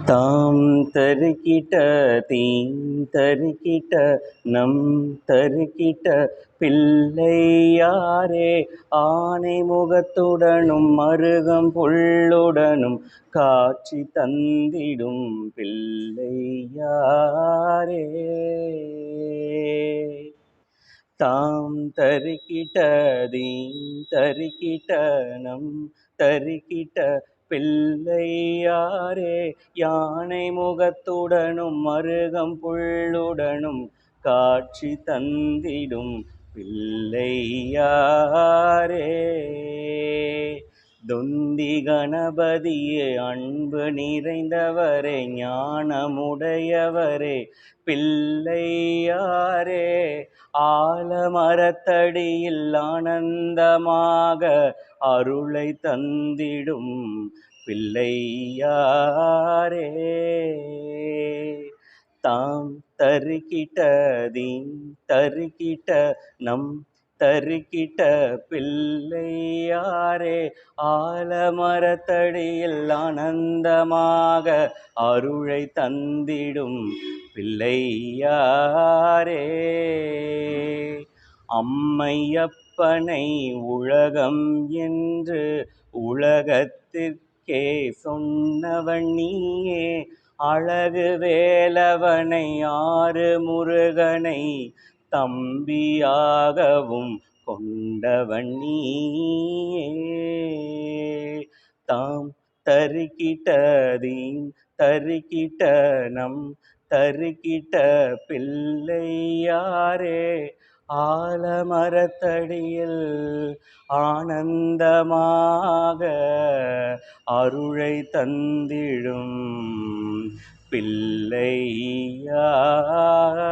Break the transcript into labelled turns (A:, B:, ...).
A: தாம் தருகிட்ட தீம் தருகிட்ட நம் தருகிட்ட பிள்ளையாரே ஆனை முகத்துடனும் மருகம் புல்லுடனும் காட்சி தந்திடும் பிள்ளையாரே தாம் தருகிட்ட தீம் தருகிட்ட நம் தருகிட்ட பிள்ளையாரே யானை முகத்துடனும் மருகம் புள்ளுடனும் காட்சி தந்திடும் பிள்ளையாரே. தொந்தி கணபதியே அன்பு நிறைந்தவரே ஞானமுடையவரே பிள்ளையாரே ஆலமரத்தடியில் ஆனந்தமாக அருளை தந்திடும் பிள்ளையாரே. தாம் தருக்கிட்ட தீம் தருக்கிட்ட நம் தருக்கிட்ட பிள்ளையாரே ஆலமரத்தடியில் ஆனந்தமாக அருளை தந்திடும் பிள்ளையாரே. அம்மையப்பனை உலகம் என்று உலகத்திற்கே சொன்னவன் நீயே அழகு வேலவனை ஆறு முருகனை தம்பியாகவும் கொண்டவன் நீயே. தாம் தருக்கிட்டதீம் தருக்கிட்ட நம் தருக்கிட்ட பிள்ளையாரே. ஆலமரத்தடியில் ஆனந்தமாக அருளை தந்திடும் பிள்ளையாரே.